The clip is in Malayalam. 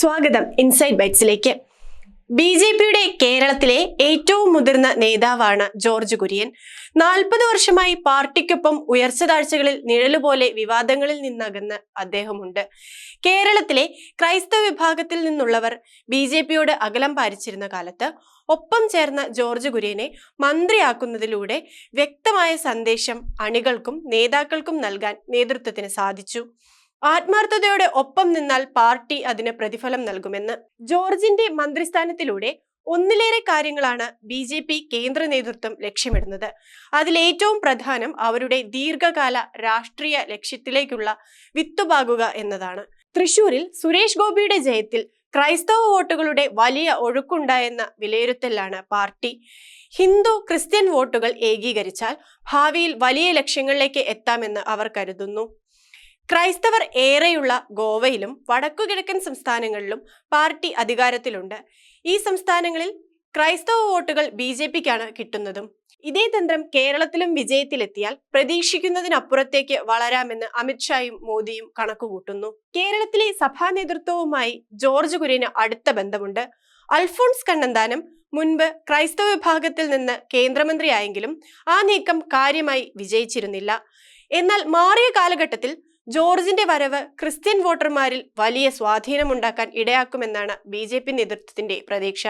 സ്വാഗതം ഇൻസൈഡ് ബൈറ്റ്സിലേക്ക് ബി ജെ പിയുടെ കേരളത്തിലെ ഏറ്റവും മുതിർന്ന നേതാവാണ് ജോർജ് കുര്യൻ. നാൽപ്പത് വർഷമായി പാർട്ടിക്കൊപ്പം ഉയർച്ച താഴ്ചകളിൽ നിഴലുപോലെ വിവാദങ്ങളിൽ നിന്നകന്ന് അദ്ദേഹമുണ്ട്. കേരളത്തിലെ ക്രൈസ്തവ വിഭാഗത്തിൽ നിന്നുള്ളവർ ബി ജെ പിയോട് അകലം പാലിച്ചിരുന്ന കാലത്ത് ഒപ്പം ചേർന്ന ജോർജ് കുര്യനെ മന്ത്രിയാക്കുന്നതിലൂടെ വ്യക്തമായ സന്ദേശം അണികൾക്കും നേതാക്കൾക്കും നൽകാൻ നേതൃത്വത്തിന് സാധിച്ചു. ആത്മാർത്ഥതയോടെ ഒപ്പം നിന്നാൽ പാർട്ടി അതിന് പ്രതിഫലം നൽകുമെന്ന്. ജോർജിന്റെ മന്ത്രിസ്ഥാനത്തിലൂടെ ഒന്നിലേറെ കാര്യങ്ങളാണ് ബി ജെ പി കേന്ദ്ര നേതൃത്വം ലക്ഷ്യമിടുന്നത്. അതിലേറ്റവും പ്രധാനം അവരുടെ ദീർഘകാല രാഷ്ട്രീയ ലക്ഷ്യത്തിലേക്കുള്ള വിത്തുപാകുക എന്നതാണ്. തൃശൂരിൽ സുരേഷ് ഗോപിയുടെ ജയത്തിൽ ക്രൈസ്തവ വോട്ടുകളുടെ വലിയ ഒഴുക്കുണ്ടായെന്ന വിലയിരുത്തലാണ് പാർട്ടി. ഹിന്ദു ക്രിസ്ത്യൻ വോട്ടുകൾ ഏകീകരിച്ചാൽ ഭാവിയിൽ വലിയ ലക്ഷ്യങ്ങളിലേക്ക് എത്താമെന്ന് അവർ കരുതുന്നു. ക്രൈസ്തവർ ഏറെയുള്ള ഗോവയിലും വടക്കുകിഴക്കൻ സംസ്ഥാനങ്ങളിലും പാർട്ടി അധികാരത്തിലുണ്ട്. ഈ സംസ്ഥാനങ്ങളിൽ ക്രൈസ്തവ വോട്ടുകൾ ബി ജെ പിക്കാണ് കിട്ടുന്നതും. ഇതേ തന്ത്രം കേരളത്തിലും വിജയത്തിലെത്തിയാൽ പ്രതീക്ഷിക്കുന്നതിനപ്പുറത്തേക്ക് വളരാമെന്ന് അമിത്ഷായും മോദിയും കണക്കുകൂട്ടുന്നു. കേരളത്തിലെ സഭാ നേതൃത്വവുമായി ജോർജ് കുര്യന് അടുത്ത ബന്ധമുണ്ട്. അൽഫോൺസ് കണ്ണന്താനം മുൻപ് ക്രൈസ്തവ വിഭാഗത്തിൽ നിന്ന് കേന്ദ്രമന്ത്രിയായെങ്കിലും ആ നീക്കം കാര്യമായി വിജയിച്ചിരുന്നില്ല. എന്നാൽ മാറിയ കാലഘട്ടത്തിൽ ജോർജിന്റെ വരവ് ക്രിസ്ത്യൻ വോട്ടർമാരിൽ വലിയ സ്വാധീനമുണ്ടാക്കാൻ ഇടയാക്കുമെന്നാണ് ബി ജെ പി നേതൃത്വത്തിന്റെ പ്രതീക്ഷ.